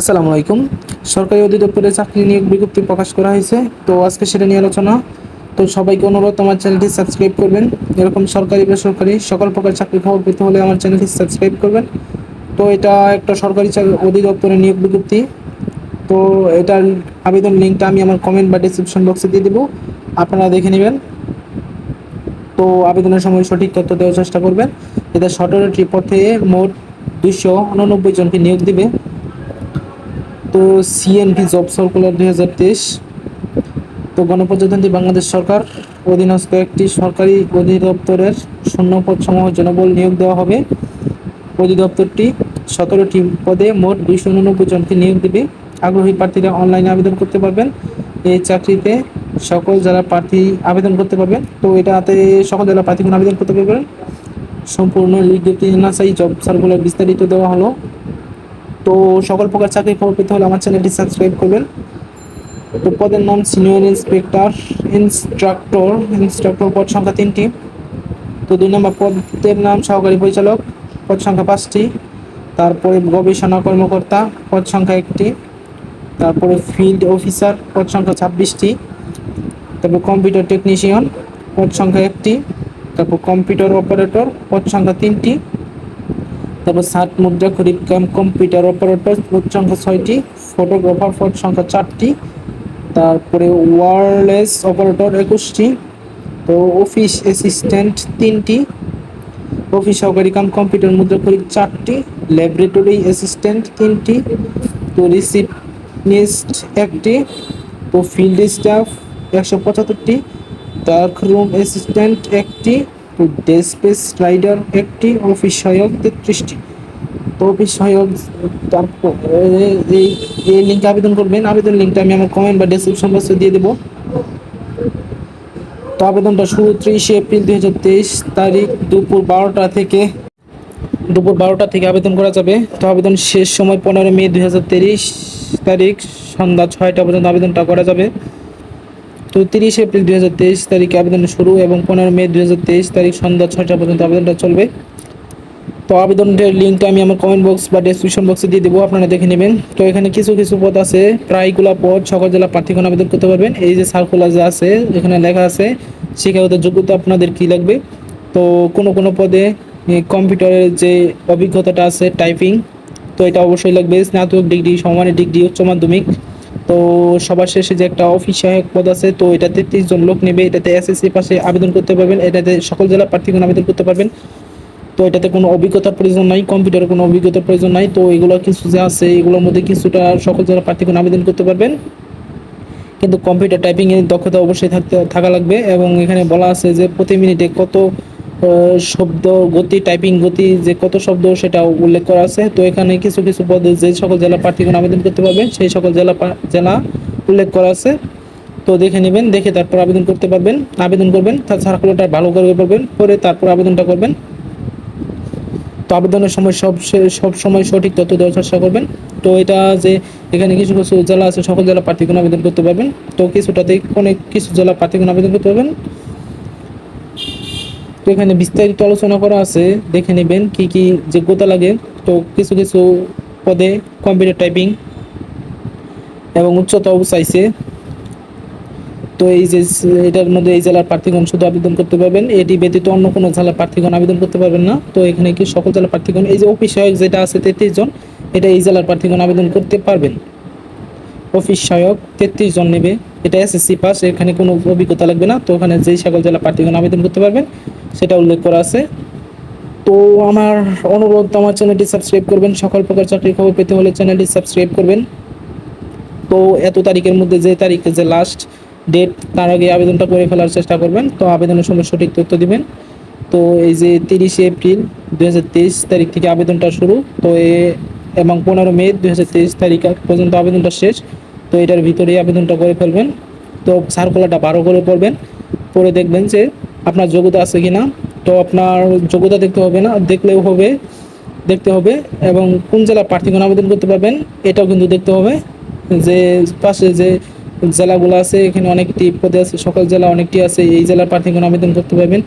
আসসালামু আলাইকুম। সরকারি অধিদপ্তরে চাকরি নিয়োগ বিজ্ঞপ্তি প্রকাশ করা হয়েছে। তো আজকে সেটা নিয়ে আলোচনা। তো সবাইকে অনুরোধ, আমার চ্যানেলটি সাবস্ক্রাইব করবেন। এরকম সরকারি, বেসরকারি সকল প্রকার চাকরি খবর পেতে হলে আমার চ্যানেলটি সাবস্ক্রাইব করবেন। তো এটা একটা সরকারি অধিদপ্তরের নিয়োগ বিজ্ঞপ্তি। তো এটার আবেদন লিঙ্কটা আমি আমার কমেন্ট বা ডিসক্রিপশন বক্সে দিয়ে দেবো। আপনারা দেখে নেবেন। তো আবেদনের সময় সঠিক তথ্য দেওয়ার চেষ্টা করবেন। এতে সতেরোটি পথে মোট দুশো উননব্বই জনকে নিয়োগ দিবে। তো সিএনপি জব সার্কুলার দুই হাজার তেইশ। তো গণপ্রজাতন্ত্রী বাংলাদেশ সরকার অধীনস্থ একটি সরকারি অধিদপ্তরের শূন্যপদ সমূহ জনবল নিয়োগ দেওয়া হবে। অধিদপ্তরটি সতেরোটি পদে মোট দুইশো উননব্বই জনকে নিয়োগ দেবে। আগ্রহী প্রার্থীরা অনলাইনে আবেদন করতে পারবেন। এই চাকরিতে সকল যারা প্রার্থী আবেদন করতে পারবেন, তো এটাতে সকল জেলা প্রার্থীগণ আবেদন করতে পারবেন। সম্পূর্ণ বিজ্ঞপ্তি নাসাই জব সার্কুলার বিস্তারিত দেওয়া হলো। তো সকল প্রকার চাকরি খবর পেতে হলে আমার চ্যানেলটি সাবস্ক্রাইব করবেন। তো পদের নাম সিনিয়র ইন্সপেক্টর, ইন্সট্রাক্টর ইন্সট্রাক্টর পদ সংখ্যা তিনটি। তো দুই নম্বর পদের নাম সহকারী পরিচালক, পদ সংখ্যা পাঁচটি। তারপরে গবেষণা কর্মকর্তা, পদ সংখ্যা একটি। তারপরে ফিল্ড অফিসার, পদ সংখ্যা ছাব্বিশটি। তারপর কম্পিউটার টেকনিশিয়ান, পদ সংখ্যা একটি। তারপর কম্পিউটার অপারেটর, পদ সংখ্যা তিনটি। তারপর সাত মুদ্রা খরিদ কাম কম্পিউটার অপারেটর পদ সংখ্যা ছয়টি, ফটোগ্রাফার পদ সংখ্যা চারটি, তারপরে ওয়ারলেস অপারেটর একুশটি, তো অফিস অ্যাসিস্ট্যান্ট তিনটি, অফিস সহকারী কাম কম্পিউটার মুদ্রা খরিদ চারটি, ল্যাবরেটরি অ্যাসিস্ট্যান্ট তিনটি, তো রিসিপনিস্ট একটি, তো ফিল্ড স্টাফ একশো পঁচাত্তরটি ডার্ক রুম অ্যাসিস্ট্যান্ট একটি ডেস্পেস রাইডার একটি অফিস সহায়ক তেত্রিশটি। তো অফিস সহায়ক তারপর এই লিঙ্কে আবেদন করবেন। আবেদন লিঙ্কটা আমি আমার কমেন্ট বা ডেসক্রিপশন বক্সে দিয়ে দেবো। তো আবেদনটা শুরু ত্রিশে এপ্রিল দুই তারিখ দুপুর বারোটা থেকে, দুপুর বারোটা থেকে আবেদন করা যাবে। তো আবেদন শেষ সময় পনেরো মে দুই তারিখ সন্ধ্যা ছয়টা পর্যন্ত আবেদনটা করা যাবে। তো তিরিশ এপ্রিল দুই হাজার তেইশ তারিখে আবেদন শুরু এবং পনেরো মে দুই হাজার তেইশ তারিখ সন্ধ্যা ছয়টা পর্যন্ত আবেদনটা চলবে। তো আবেদনের লিঙ্কটা আমি আমার কমেন্ট বক্স বা ডেসক্রিপশন বক্সে দিয়ে দেবো, আপনারা দেখে নেবেন। তো এখানে কিছু কিছু পদ আছে। প্রায়গুলো পদ সকল জেলা প্রার্থীগণ আবেদন করতে পারবেন। এই যে সার্কুলার যে আছে, এখানে লেখা আছে, শিক্ষাগত যোগ্যতা আপনাদের কি লাগবে? তো কোনো কোনো পদে কম্পিউটারের যে অভিজ্ঞতাটা আছে টাইপিং তো এটা অবশ্যই লাগবে। স্নাতক ডিগ্রি, সমানের ডিগ্রি, উচ্চ মাধ্যমিক তো সবার শেষে যে একটা অফিস সহায়ক পদ আছে, তো এটা তেত্রিশ জন লোক নেবে। এটাতে এসএসসি পাশে আবেদন করতে পারবেন। এটাতে সকল জেলা প্রার্থীগণ আবেদন করতে পারবেন। তো এটাতে কোনো অভিজ্ঞতার প্রয়োজন নাই, কম্পিউটারের কোনো অভিজ্ঞতার প্রয়োজন নাই। তো এগুলো কিছু যে আছে, এগুলোর মধ্যে কিছুটা সকল জেলা প্রার্থীগণ আবেদন করতে পারবেন। কিন্তু কম্পিউটার টাইপিংয়ের দক্ষতা অবশ্যই থাকতে, থাকা লাগবে এবং এখানে বলা আছে যে প্রতি মিনিটে কত শব্দ, গতি টাইপিং গতি, যে কত শব্দ সেটা উল্লেখ করা আছে। তো এখানে কিছু কিছু পদে যে সকল জেলা প্রার্থীগণ আবেদন করতে পারবে, সেই সকল জেলা জেলা উল্লেখ করা আছে। তো দেখে নেবেন, দেখে তারপর আবেদন করতে পারবেন, আবেদন করবেন, তার সার্কুলারটা ভালো করে করবেন করে তারপর আবেদনটা করবেন। তো আবেদনের সময় সব সব সময় সঠিক তথ্য দেওয়ার চেষ্টা করবেন। তো এটা যে এখানে কিছু কিছু জেলা আছে, সকল জেলা প্রার্থীগণ আবেদন করতে পারবেন। তো কিছুটাতে অনেক কিছু জেলা প্রার্থীগণ আবেদন করতে পারবেন। তো এখানে বিস্তারিত আলোচনা করা আছে। দেখে নেবেন কি কি যোগ্যতা লাগে। তো কিছু কিছু পদে কম্পিউটার টাইপিং এবং উচ্চতাও চাইছে তো এই যে এটার মধ্যে এই জেলার প্রার্থীগণ শুধু আবেদন করতে পারবেন। এটি ব্যতীত অন্য কোনো জেলার প্রার্থীগণ আবেদন করতে পারবেন না। তো এখানে কি সকল জেলার প্রার্থীগণ, এই যে অফিস সহায়ক যেটা আছে তেত্রিশ জন, এটা এই জেলার প্রার্থীগণ আবেদন করতে পারবেন। অফিস সহায়ক তেত্রিশ জন নেবে। এটা এসএসসি পাস এখানে কোনো অভিজ্ঞতা লাগবে না। তো ওখানে যেই সকল জেলা প্রার্থীগণ আবেদন করতে পারবেন সেটা উল্লেখ করা আছে। তো আমার অনুরোধ, আমার চ্যানেলটি সাবস্ক্রাইব করবেন। সকল প্রকার চাকরির খবর পেতে হলে চ্যানেলটি সাবস্ক্রাইব করবেন। তো এত তারিখের মধ্যে যে তারিখে, যে লাস্ট ডেট তার আগে আবেদনটা করে ফেলার চেষ্টা করবেন। তো আবেদনের সময় সঠিক তথ্য দিবেন। তো এই যে তিরিশে এপ্রিল দু হাজার তেইশ তারিখ থেকে আবেদনটা শুরু। তো এ এবং পনেরো মে দু হাজার তেইশ তারিখ পর্যন্ত আবেদনটা শেষ। তো এটার ভিতরেই আবেদনটা করে ফেলবেন। তো সার্কুলারটা বারো করে পড়বেন। পরে দেখবেন যে আপনার যোগ্যতা আছে কি না তো আপনার যোগ্যতা দেখতে হবে না, দেখলেও হবে, দেখতে হবে এবং কোন জেলার প্রার্থীগণ আবেদন করতে পারবেন এটাও কিন্তু দেখতে হবে। যে পাশে যে জেলাগুলো আছে, এখানে অনেকটি পদে আছে, সকল জেলা অনেকটি আছে, এই জেলার প্রার্থীগণ আবেদন করতে পারবেন।